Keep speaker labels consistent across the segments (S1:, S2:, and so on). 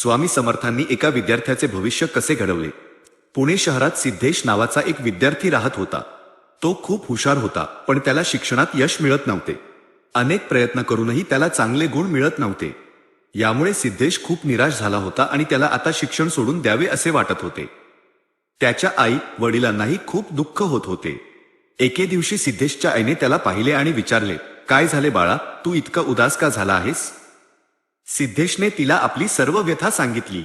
S1: स्वामी समर्थांनी एका विद्यार्थ्याचे भविष्य कसे घडवले? पुणे शहरात सिद्धेश नावाचा एक विद्यार्थी राहत होता. तो खूप हुशार होता पण त्याला शिक्षणात यश मिळत नव्हते. अनेक प्रयत्न करूनही त्याला चांगले गुण मिळत नव्हते. यामुळे सिद्धेश खूप निराश झाला होता आणि त्याला आता शिक्षण सोडून द्यावे असे वाटत होते. त्याच्या आई वडिलांनाही खूप दुःख होत होते. एके दिवशी सिद्धेशच्या आईने त्याला पाहिले आणि विचारले काय झाले बाळा? तू इतका उदास का झाला आहेस? सिद्धेशने तिला आपली सर्व व्यथा सांगितली.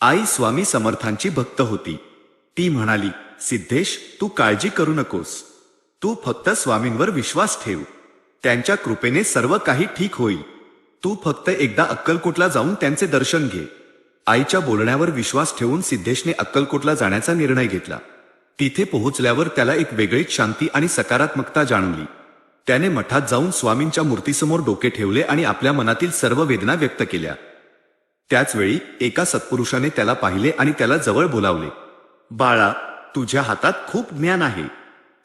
S1: आई स्वामी समर्थांची भक्त होती. ती म्हणाली सिद्धेश तू काळजी करू नकोस. तू फक्त स्वामींवर विश्वास ठेव. त्यांच्या कृपेने सर्व काही ठीक होईल. तू फक्त एकदा अक्कलकोटला जाऊन त्यांचे दर्शन घे. आईच्या बोलण्यावर विश्वास ठेवून सिद्धेशने अक्कलकोटला जाण्याचा निर्णय घेतला. तिथे पोहोचल्यावर त्याला एक वेगळीच शांती आणि सकारात्मकता जाणवली. त्याने मठात जाऊन स्वामींच्या मूर्तीसमोर डोके ठेवले आणि आपल्या मनातील सर्व वेदना व्यक्त केल्या. त्याचवेळी एका सत्पुरुषाने त्याला पाहिले आणि त्याला जवळ बोलावले बाळा तुझ्या हातात खूप ज्ञान आहे.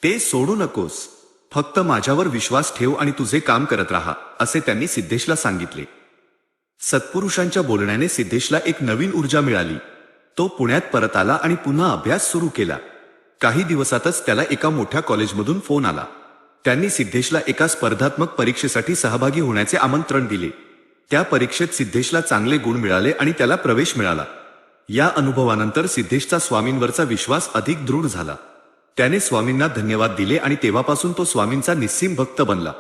S1: ते सोडू नकोस. फक्त माझ्यावर विश्वास ठेव आणि तुझे काम करत राहा असे त्यांनी सिद्धेशला सांगितले. सत्पुरुषांच्या बोलण्याने सिद्धेशला एक नवीन ऊर्जा मिळाली. तो पुण्यात परत आला आणि पुन्हा अभ्यास सुरू केला. काही दिवसातच त्याला एका मोठ्या कॉलेजमधून फोन आला. त्यांनी सिद्धेशला एका स्पर्धात्मक परीक्षेसाठी सहभागी होण्याचे आमंत्रण दिले. त्या परीक्षेत सिद्धेशला चांगले गुण मिळाले आणि त्याला प्रवेश मिळाला. या अनुभवानंतर सिद्धेशचा स्वामींवरचा विश्वास अधिक दृढ झाला. त्याने स्वामींना धन्यवाद दिले आणि तेव्हापासून तो स्वामींचा निस्सीम भक्त बनला.